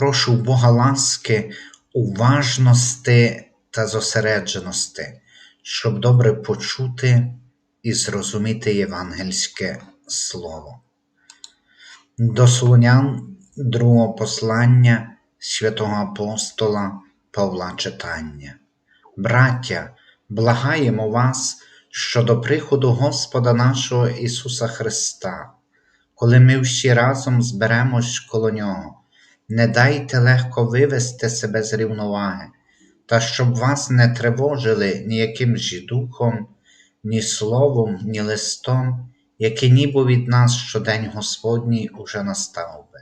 Прошу Бога ласки, уважності та зосередженості, щоб добре почути і зрозуміти євангельське слово. До Солонян другого послання святого апостола Павла читання. Браття, благаємо вас щодо приходу Господа нашого Ісуса Христа, коли ми всі разом зберемось коло Нього не дайте легко вивести себе з рівноваги, та щоб вас не тривожили ніяким ж духом, ні словом, ні листом, які ніби від нас щодень Господній уже настав би.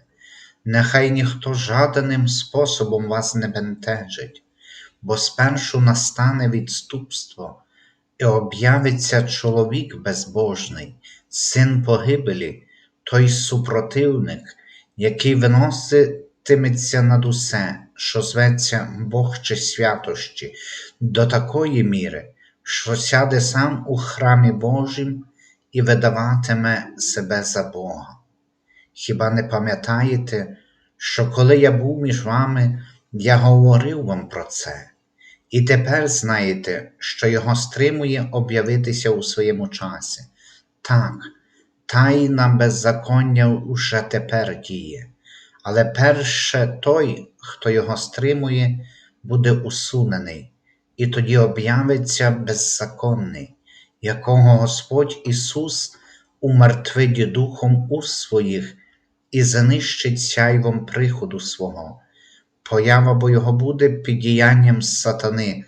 Нехай ніхто жаданим способом вас не бентежить, бо спершу настане відступство, і об'явиться чоловік безбожний, син погибелі, той супротивник, який виносить тиметься над усе, що зветься Бог чи святощі, до такої міри, що сяде сам у храмі Божім і видаватиме себе за Бога. Хіба не пам'ятаєте, що коли я був між вами, я говорив вам про це, і тепер знаєте, що його стримує об'явитися у своєму часі. Так, тайна беззаконня уже тепер діє але перше той, хто його стримує, буде усунений, і тоді об'явиться беззаконний, якого Господь Ісус умертвить духом у своїх і знищить сяйвом приходу свого. Поява бо його буде під діянням сатани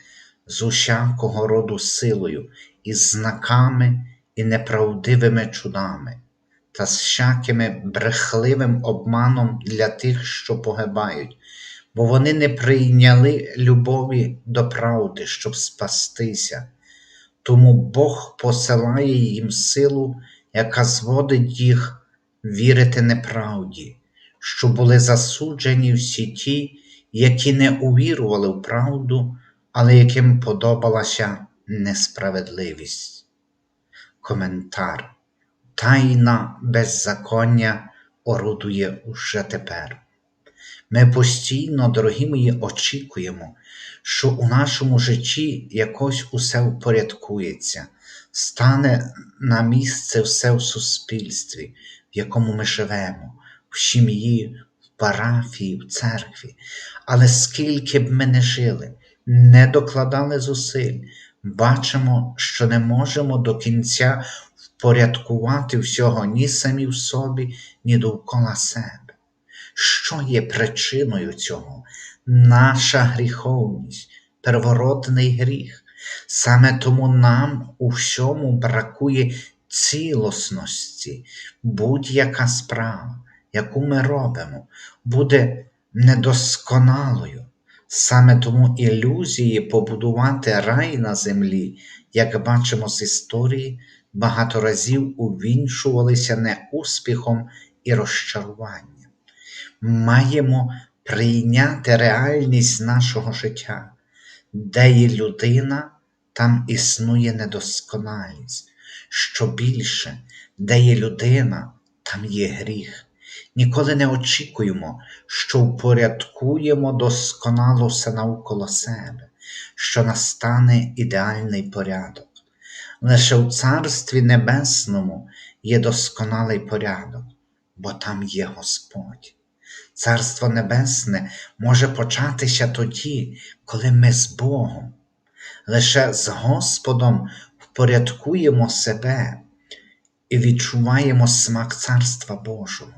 з усякого роду силою, і знаками і неправдивими чудами та з всякими брехливим обманом для тих, що погибають, бо вони не прийняли любові до правди, щоб спастися. Тому Бог посилає їм силу, яка зводить їх вірити неправді, що були засуджені всі ті, які не увірували в правду, але яким подобалася несправедливість. Коментар тайна беззаконня орудує уже тепер. Ми постійно, дорогі мої, очікуємо, що у нашому житті якось усе впорядкується, стане на місце все в суспільстві, в якому ми живемо, в сім'ї, в парафії, в церкві. Але скільки б ми не жили, не докладали зусиль, бачимо, що не можемо до кінця впорядкувати всього ні самі в собі, ні довкола себе. Що є причиною цього? Наша гріховність, первородний гріх. Саме тому нам у всьому бракує цілісності, будь-яка справа, яку ми робимо, буде недосконалою. Саме тому ілюзії побудувати рай на землі, як бачимо з історії, багато разів увінчувалися неуспіхом і розчаруванням. Маємо прийняти реальність нашого життя, де є людина, там існує недосконалість. Що більше, де є людина, там є гріх. Ніколи не очікуємо, що впорядкуємо досконало все навколо себе, що настане ідеальний порядок. Лише в Царстві Небесному є досконалий порядок, бо там є Господь. Царство Небесне може початися тоді, коли ми з Богом. Лише з Господом впорядкуємо себе і відчуваємо смак Царства Божого,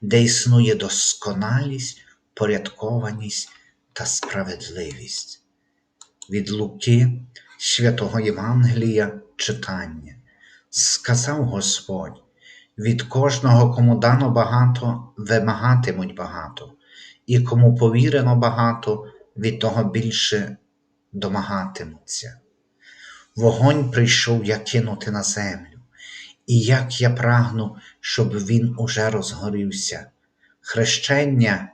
де існує досконалість, порядкованість та справедливість. Від Луки святого Євангелія читання. Сказав Господь, від кожного, кому дано багато, вимагатимуть багато, і кому повірено багато, від того більше домагатимуться. Вогонь прийшов я кинути на землю, і як я прагну, щоб він уже розгорівся. Хрещення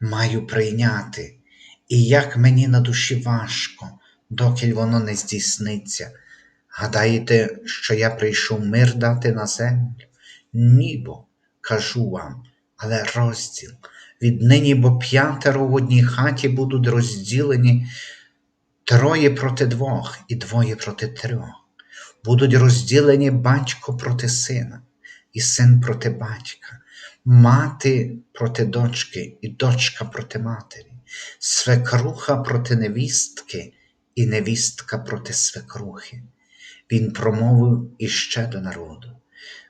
маю прийняти, і як мені на душі важко, доки воно не здійсниться. Гадаєте, що я прийшов мир дати на землю? Ні, бо, кажу вам, але розділ. Віднині, бо п'ятеро в одній хаті будуть розділені троє проти двох і двоє проти трьох. Будуть розділені батько проти сина, і син проти батька, мати проти дочки, і дочка проти матері, свекруха проти невістки, і невістка проти свекрухи. Він промовив іще до народу.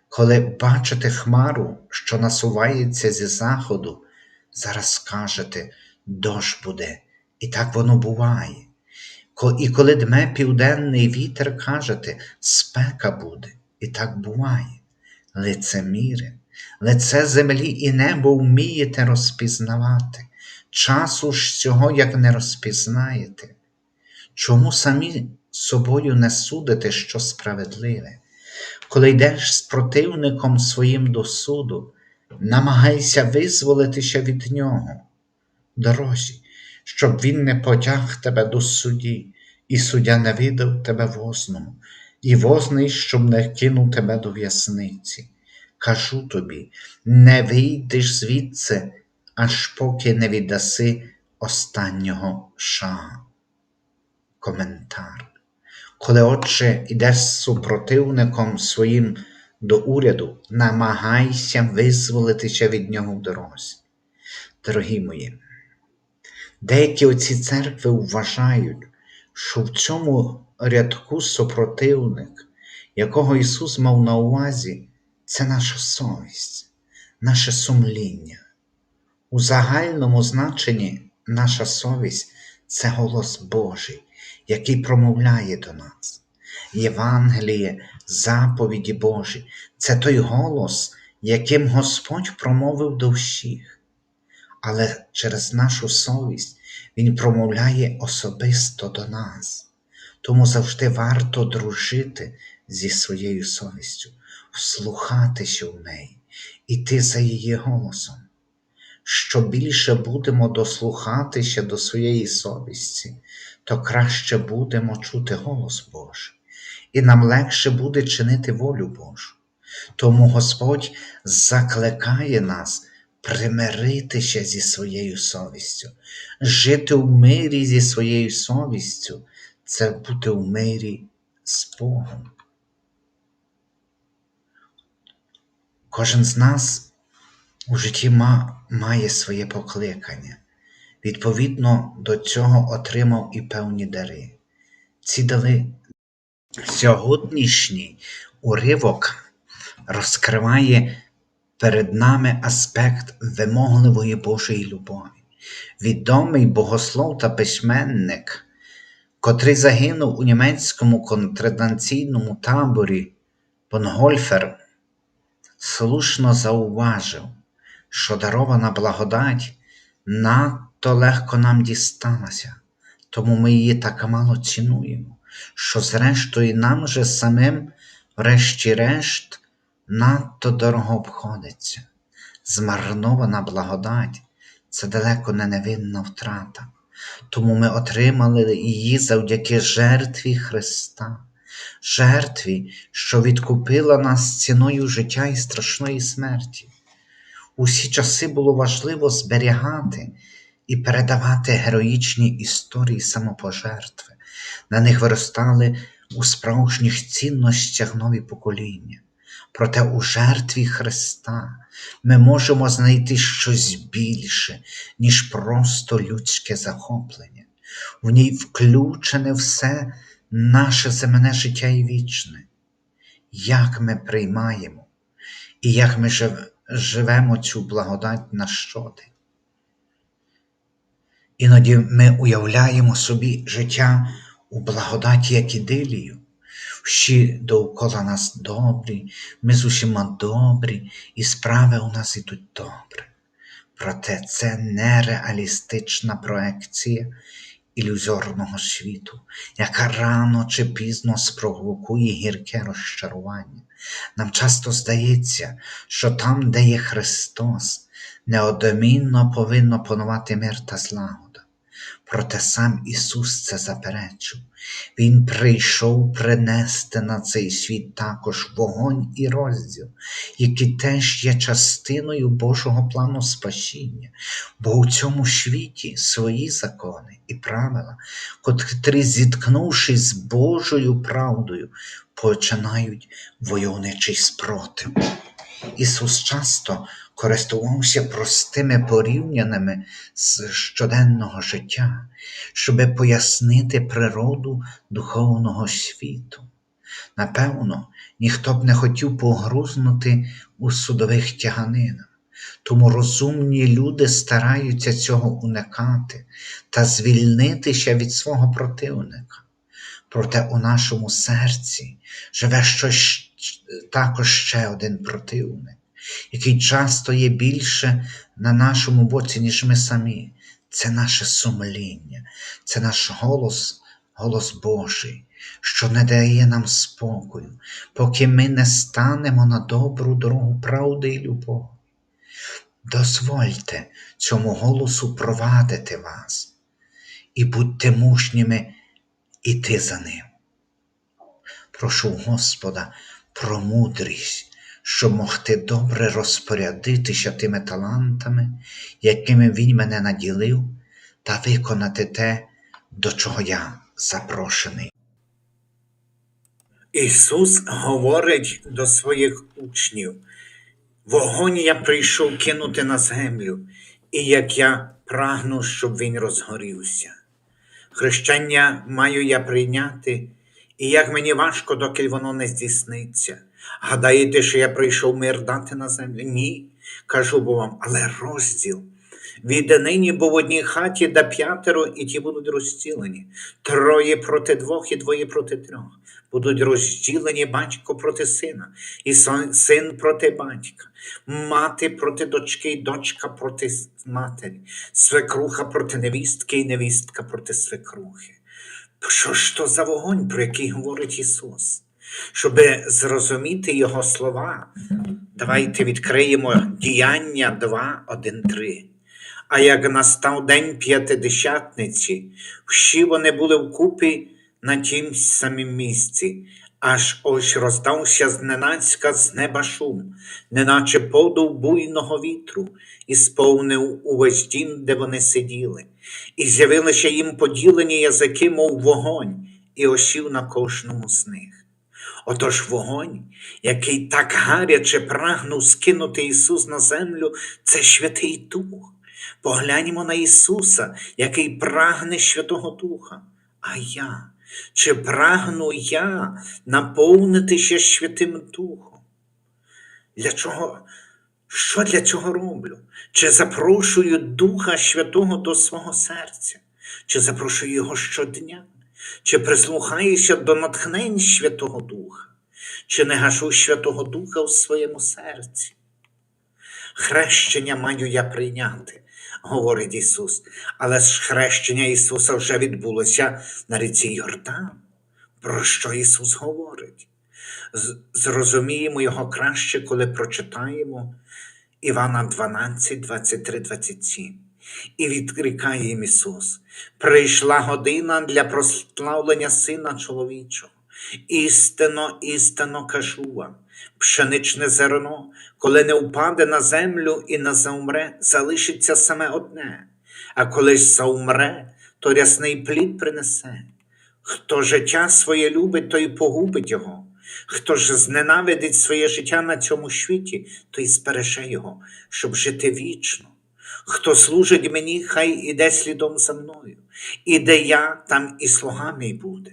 Коли бачите хмару, що насувається зі заходу, зараз скажете дощ буде, і так воно буває. І коли дме південний вітер, кажете, спека буде, і так буває. Лицеміре, лице землі і небо вмієте розпізнавати, часу ж цього як не розпізнаєте. Чому самі собою не судите, що справедливе? Коли йдеш з противником своїм до суду, намагайся визволитися від нього, дорозі, щоб він не потяг тебе до судді, і суддя не видав тебе возному, і возний, щоб не кинув тебе до в'язниці. Кажу тобі, не вийдеш звідси, аж поки не віддаси останнього шага. Коментар. Коли, отче, йдеш з супротивником своїм до уряду, намагайся визволитися від нього в дорозі. Дорогі мої, деякі оці церкви вважають, що в цьому рядку супротивник, якого Ісус мав на увазі, це наша совість, наше сумління. У загальному значенні наша совість це голос Божий, який промовляє до нас. Євангеліє, заповіді Божі це той голос, яким Господь промовив до всіх. Але через нашу совість Він промовляє особисто до нас. Тому завжди варто дружити зі своєю совістю, вслухатися в неї, іти за її голосом. Що більше будемо дослухатися до своєї совісті, то краще будемо чути голос Божий, і нам легше буде чинити волю Божу. Тому Господь закликає нас примиритися зі своєю совістю, жити в мирі зі своєю совістю це бути в мирі з Богом. Кожен з нас у житті має своє покликання. Відповідно до цього отримав і певні дари. Ці дали сьогоднішній уривок розкриває перед нами аспект вимогливої Божої любові. Відомий богослов та письменник, котрий загинув у німецькому концентраційному таборі Бонгольфер, слушно зауважив, що дарована благодать надто легко нам дісталася, тому ми її так мало цінуємо, що зрештою нам же самим, врешті-решт, надто дорого обходиться. Змарнована благодать це далеко не невинна втрата, тому ми отримали її завдяки жертві Христа, жертві, що відкупила нас ціною життя і страшної смерті. Усі часи було важливо зберігати і передавати героїчні історії самопожертви. На них виростали у справжніх цінностях нові покоління. Проте у жертві Христа ми можемо знайти щось більше, ніж просто людське захоплення. В ній включене все наше земне життя і вічне. Як ми приймаємо і як ми живемо цю благодать на щодень. Іноді ми уявляємо собі життя у благодаті як ідилію. Всі довкола нас добрі, ми з усіма добрі, і справи у нас ідуть добре. Проте це нереалістична проекція ілюзорного світу, яка рано чи пізно спровокує гірке розчарування. Нам часто здається, що там, де є Христос, неодмінно повинно панувати мир та злагода. Проте сам Ісус це заперечив. Він прийшов принести на цей світ також вогонь і розділ, які теж є частиною Божого плану спасіння, бо у цьому світі свої закони і правила, котрі, зіткнувшись з Божою правдою, починають войовничий спротив. Ісус часто користувався простими порівняннями з щоденного життя, щоби пояснити природу духовного світу. Напевно, ніхто б не хотів погрузнути у судових тяганинах, тому розумні люди стараються цього уникати та звільнитися від свого противника. Проте у нашому серці живе щось також ще один противник, який часто є більше на нашому боці, ніж ми самі. Це наше сумління, це наш голос, голос Божий, що не дає нам спокою, поки ми не станемо на добру дорогу правди і любові. Дозвольте цьому голосу провадити вас і будьте мужніми іти за ним. Прошу Господа про мудрість, щоб могти добре розпорядитися тими талантами, якими Він мене наділив, та виконати те, до чого я запрошений. Ісус говорить до своїх учнів: вогонь я прийшов кинути на землю, і як я прагну, щоб він розгорівся. Хрещення маю я прийняти, і як мені важко, доки воно не здійсниться. Гадаєте, що я прийшов мир дати на землю? Ні, кажу бо вам, але розділ. Від нині бо в одній хаті да п'ятеро, і ті будуть розділені. Троє проти двох і двоє проти трьох. Будуть розділені батько проти сина, і син проти батька, мати проти дочки, і дочка проти матері, свекруха проти невістки, і невістка проти свекрухи. Що ж то за вогонь, про який говорить Ісус? Щоби зрозуміти Його слова, давайте відкриємо діяння 2, 1, 3. А як настав день п'ятидесятниці, всі вони були вкупі на тім самім місці, аж ось роздався зненацька з неба шум, неначе подув буйного вітру, і сповнив увесь дім, де вони сиділи, і з'явилися їм поділені язики, мов вогонь, і осів на кожному з них. Отож вогонь, який так гаряче прагнув скинути Ісус на землю, це Святий Дух. Погляньмо на Ісуса, який прагне Святого Духа. А я, чи прагну я наповнитися Святим Духом? Для чого? Що для цього роблю? Чи запрошую Духа Святого до свого серця? Чи запрошую Його щодня? Чи прислухаюся до натхнень Святого Духа? Чи не гашу Святого Духа у своєму серці? Хрещення маю я прийняти, говорить Ісус, але ж хрещення Ісуса вже відбулося на ріці Йордан. Про що Ісус говорить? Зрозуміємо його краще, коли прочитаємо Івана 12, 23, 27. І відрікає їм Ісус: прийшла година для прославлення Сина чоловічого. Істинно, істинно кажу вам, пшеничне зерно, коли не впаде на землю і не заумре, залишиться саме одне, а коли ж заумре, то рясний плід принесе. Хто життя своє любить, той погубить його. Хто ж зненавидить своє життя на цьому світі, той збереже його, щоб жити вічно. Хто служить мені, хай іде слідом за мною, і де я, там і слуга мій буде.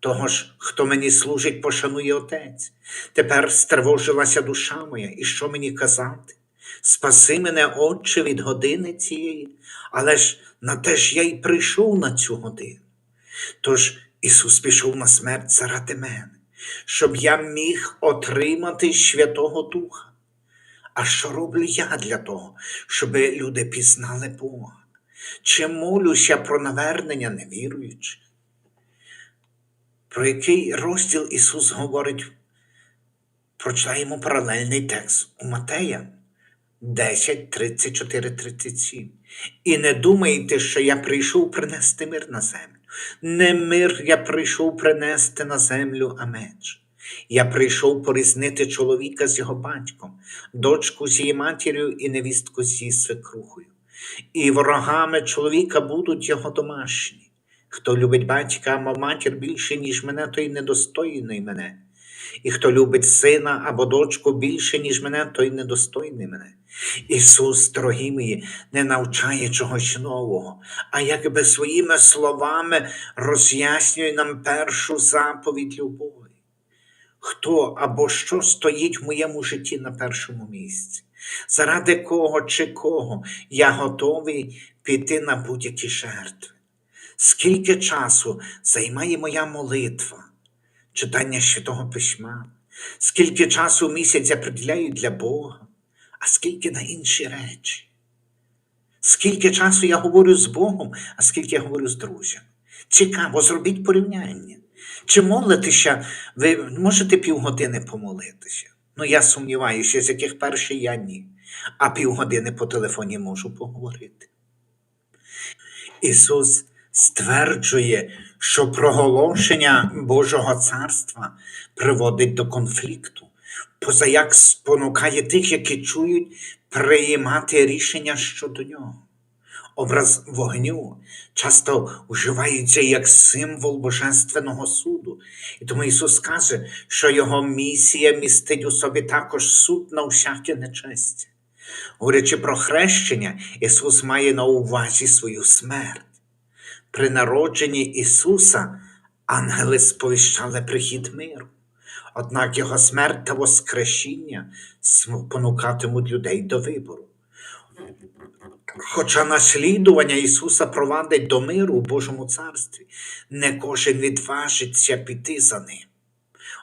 Того ж, хто мені служить, пошанує Отець. Тепер стривожилася душа моя, і що мені казати? Спаси мене, Отче, від години цієї, але ж на те ж я й прийшов на цю годину. Тож Ісус пішов на смерть заради мене, щоб я міг отримати Святого Духа. А що роблю я для того, щоб люди пізнали Бога? Чи молюся про навернення невіруючих? Про який розділ Ісус говорить? Прочитаємо паралельний текст у Матея 10, 34, 37. І не думайте, що я прийшов принести мир на землю. Не мир я прийшов принести на землю, а меч. Я прийшов порізнити чоловіка з його батьком, дочку з її матір'ю і невістку з її свекрухою. І ворогами чоловіка будуть його домашні. Хто любить батька або матір більше, ніж мене, той недостойний мене. І хто любить сина або дочку більше, ніж мене, той недостойний мене. Ісус, дорогі мої, не навчає чогось нового, а якби своїми словами роз'яснює нам першу заповідь любові. Хто або що стоїть в моєму житті на першому місці? Заради кого чи кого я готовий піти на будь-які жертви? Скільки часу займає моя молитва, читання Святого Письма? Скільки часу в місяць я приділяю для Бога, а скільки на інші речі? Скільки часу я говорю з Богом, а скільки я говорю з друзями? Цікаво, зробіть порівняння. Чи молитеся, ви можете півгодини помолитися? Ну, я сумніваюся, з яких перший я ні, а півгодини по телефоні можу поговорити. Ісус стверджує, що проголошення Божого царства приводить до конфлікту, позаяк спонукає тих, які чують, приймати рішення щодо нього. Образ вогню часто вживається як символ божественного суду. І тому Ісус каже, що Його місія містить у собі також суд на всяке нечестя. Говорячи про хрещення, Ісус має на увазі свою смерть. При народженні Ісуса ангели сповіщали прихід миру. Однак Його смерть та воскресіння спонукатимуть людей до вибору. Хоча наслідування Ісуса провадить до миру у Божому царстві, не кожен відважиться піти за ним.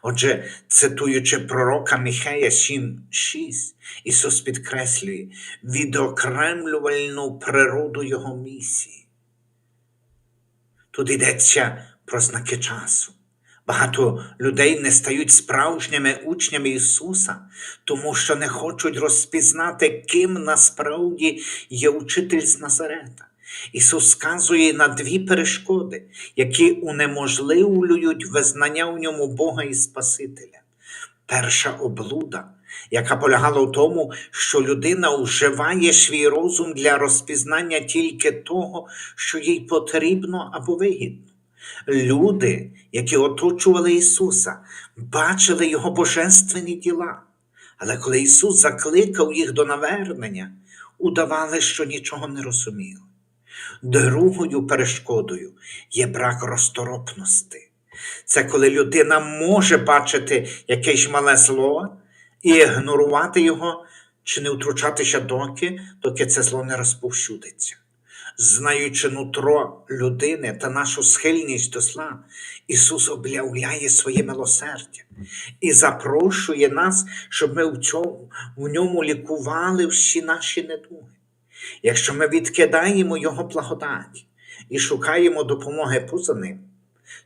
Отже, цитуючи пророка Міхея 7.6, Ісус підкреслює відокремлювальну природу Його місії. Тут йдеться про знаки часу. Багато людей не стають справжніми учнями Ісуса, тому що не хочуть розпізнати, ким насправді є учитель з Назарета. Ісус сказує на дві перешкоди, які унеможливлюють визнання в ньому Бога і Спасителя. Перша облуда, яка полягала в тому, що людина вживає свій розум для розпізнання тільки того, що їй потрібно або вигідно. Люди, які оточували Ісуса, бачили Його божественні діла. Але коли Ісус закликав їх до навернення, удавали, що нічого не розуміли. Другою перешкодою є брак розторопності. Це коли людина може бачити якесь мале зло і ігнорувати його, чи не втручатися доки, доки це зло не розповсюдиться. Знаючи нутро людини та нашу схильність до зла, Ісус об'являє своє милосердя і запрошує нас, щоб ми в, цьому, в ньому лікували всі наші недуги. Якщо ми відкидаємо Його благодать і шукаємо допомоги поза ним,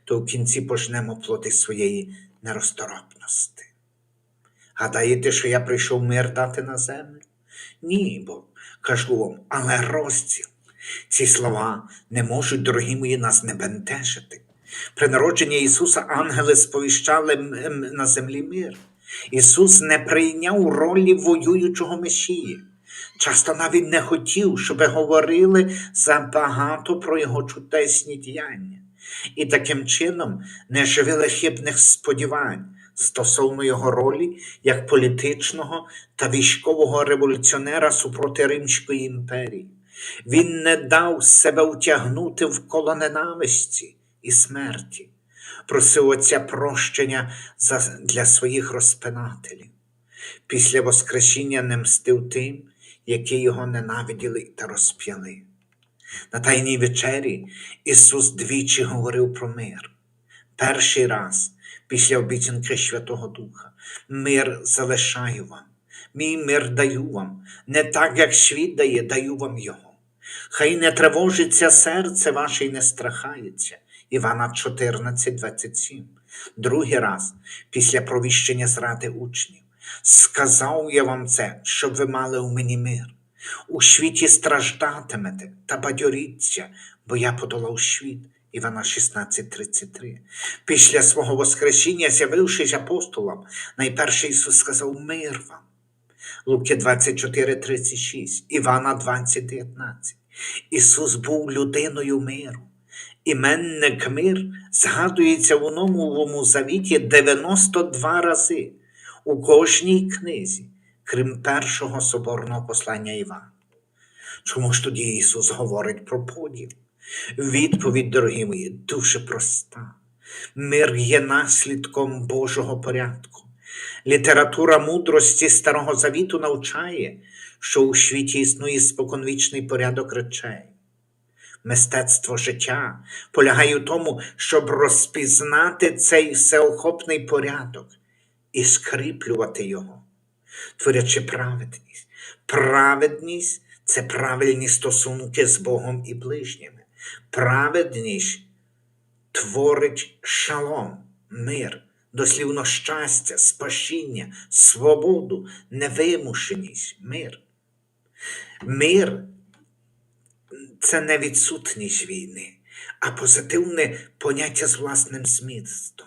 то в кінці почнемо плоди своєї нерозторопності. Гадаєте, що я прийшов мир дати на землю? Ні, бо кажу вам, але розділ. Ці слова не можуть, дорогі мої, нас не бентежити. При народженні Ісуса ангели сповіщали на землі мир. Ісус не прийняв ролі воюючого Месії. Часто навіть не хотів, щоб говорили забагато про його чудесні діяння, і таким чином не живили хибних сподівань стосовно його ролі як політичного та військового революціонера супроти Римської імперії. Він не дав себе утягнути в коло ненависті і смерті, просив Отця прощення для своїх розпинателів. Після Воскресіння не мстив тим, які його ненавиділи та розп'яли. На Тайній вечері Ісус двічі говорив про мир. Перший раз після обіцянки Святого Духа. Мир залишаю вам, Мій мир даю вам, не так, як світ дає, даю вам його. Хай не тривожиться серце ваше і не страхається. Івана 14, 27. Другий раз, після провіщення зради учнів, сказав я вам це, щоб ви мали у мені мир. У світі страждатимете та бадьоріться, бо я подолав світ. Івана 16:33. Після свого Воскресіння, з'явившись апостолам, найперше Ісус сказав мир вам. Луки 24:36, Івана 20:19. Ісус був людиною миру. Іменник мир згадується в Новому Завіті 92 рази у кожній книзі, крім першого соборного послання Івана. Чому ж тоді Ісус говорить про поділ? Відповідь, дорогі мої, дуже проста. Мир є наслідком Божого порядку. Література мудрості Старого Завіту навчає, що у світі існує споконвічний порядок речей. Мистецтво життя полягає в тому, щоб розпізнати цей всеохопний порядок і скріплювати його, творячи праведність. Праведність це правильні стосунки з Богом і ближніми. Праведність творить шалом, мир, дослівно щастя, спасіння, свободу, невимушеність, мир. Мир це не відсутність війни, а позитивне поняття з власним змістом.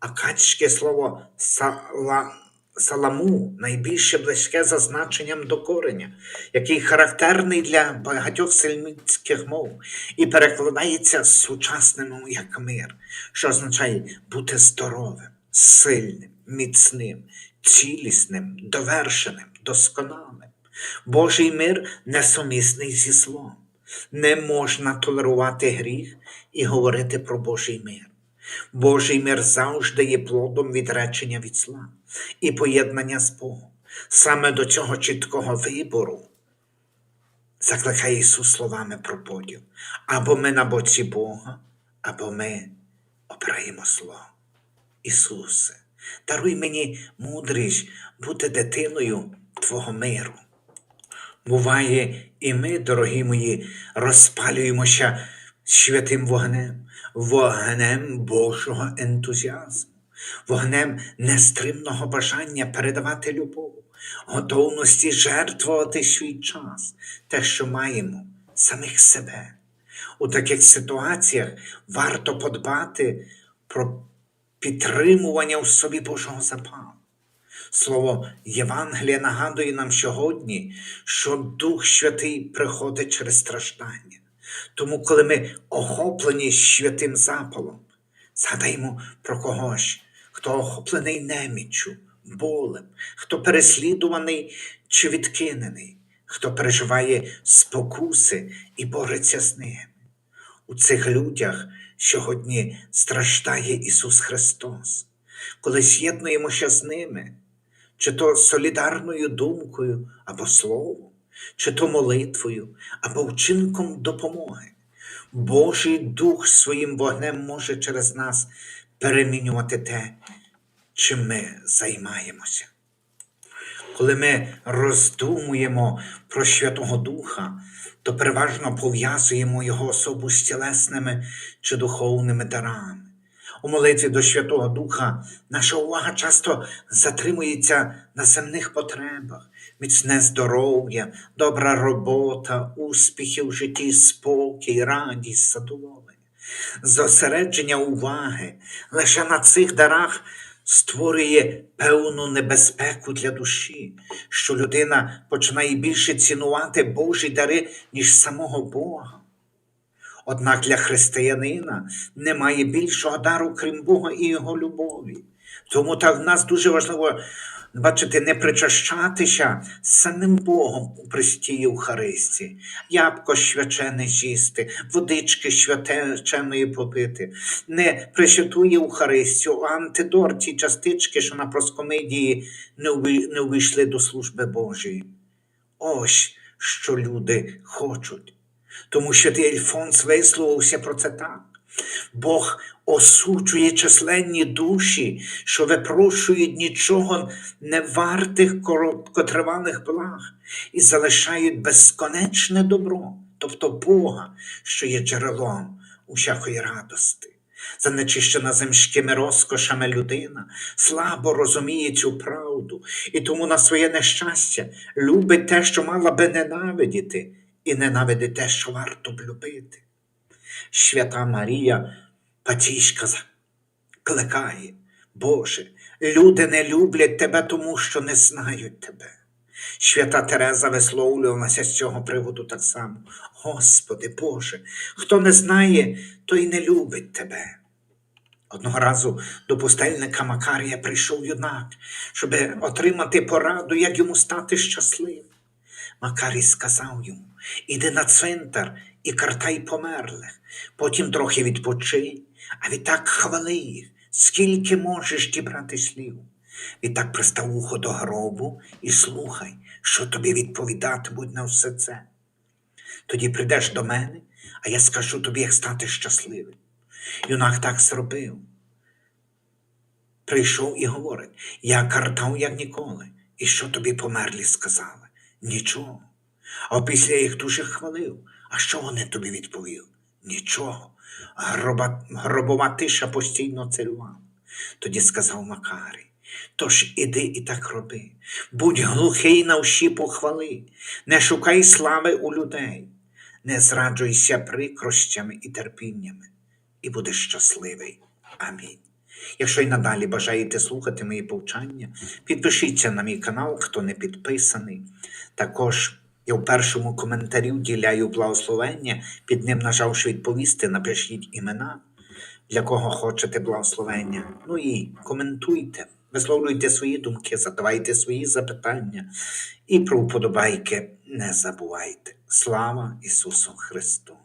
Акадське слово сала, саламу найбільше близьке за значенням до кореня, який характерний для багатьох сельмітських мов і перекладається сучасним як мир, що означає бути здоровим, сильним, міцним, цілісним, довершеним, досконалим. Божий мир несумісний зі злом. Не можна толерувати гріх і говорити про Божий мир. Божий мир завжди є плодом відречення від зла і поєднання з Богом. Саме до цього чіткого вибору закликає Ісус словами про поділ. Або ми на боці Бога, або ми обираємо зло. Ісусе, даруй мені мудрість бути дитиною Твого миру. Буває, і ми, дорогі мої, розпалюємося святим вогнем, вогнем Божого ентузіазму, вогнем нестримного бажання передавати любов, готовності жертвувати свій час, те, що маємо, самих себе. У таких ситуаціях варто подбати про підтримування в собі Божого запалу. Слово Євангелія нагадує нам сьогодні, що Дух Святий приходить через страждання. Тому, коли ми охоплені святим запалом, згадаймо про когось, хто охоплений неміччю, болем, хто переслідуваний чи відкинений, хто переживає спокуси і бореться з ними. У цих людях сьогодні страждає Ісус Христос. Коли з'єднуємося з ними, чи то солідарною думкою або словом, чи то молитвою, або вчинком допомоги. Божий Дух своїм вогнем може через нас перемінювати те, чим ми займаємося. Коли ми роздумуємо про Святого Духа, то переважно пов'язуємо його особу з тілесними чи духовними дарами. У молитві до Святого Духа наша увага часто затримується на земних потребах, міцне здоров'я, добра робота, успіхи в житті, спокій, радість, задоволення. Зосередження уваги лише на цих дарах створює певну небезпеку для душі, що людина починає більше цінувати Божі дари, ніж самого Бога. Однак для християнина немає більшого дару, крім Бога і Його любові. Тому так в нас дуже важливо бачите, не причащатися самим Богом у престі Євхаристії, ябко свячене з'їсти, водички свяченої попити, не присвяту Євхаристію, антидор ті частички, що на уві- не увійшли до служби Божої. Ось що люди хочуть. Тому що ти Ельфонс висловився про це так. Бог осуджує численні душі, що випрошують нічого не вартих короткотривалих благ і залишають безконечне добро, тобто Бога, що є джерелом усякої радости. Занечищена земськими розкошами людина слабо розуміє цю правду і тому на своє нещастя любить те, що мала би ненавидіти, і ненавидить те, що варто б любити. Свята Марія Патічка кликає, Боже, люди не люблять тебе, тому що не знають тебе. Свята Тереза висловлювалася з цього приводу так само. Господи Боже, хто не знає, той не любить тебе. Одного разу до пустельника Макарія прийшов юнак, щоб отримати пораду, як йому стати щасливим. Макарій сказав йому: іди на цвинтар і картай померлих, потім трохи відпочинь, а відтак хвали їх, скільки можеш дібрати слів. Відтак пристав ухо до гробу і слухай, що тобі відповідатимуть на все це. Тоді прийдеш до мене, а я скажу тобі, як стати щасливим. Юнак так зробив. Прийшов і говорить: я картав, як ніколи. І що тобі померлі сказали? Нічого. А після їх дуже хвалив. А що вони тобі відповіли? Нічого. Гроба, гробова тиша постійно царювала. Тоді сказав Макарій. Тож іди і так роби. Будь глухий на всі похвали, не шукай слави у людей, не зраджуйся прикрощами і терпіннями, і будеш щасливий. Амінь. Якщо й надалі бажаєте слухати мої повчання, підпишіться на мій канал, хто не підписаний. Також я в першому коментарі вділяю благословення, під ним нажавши відповісти, напишіть імена, для кого хочете благословення. Ну і коментуйте, висловлюйте свої думки, задавайте свої запитання і про вподобайки не забувайте. Слава Ісусу Христу!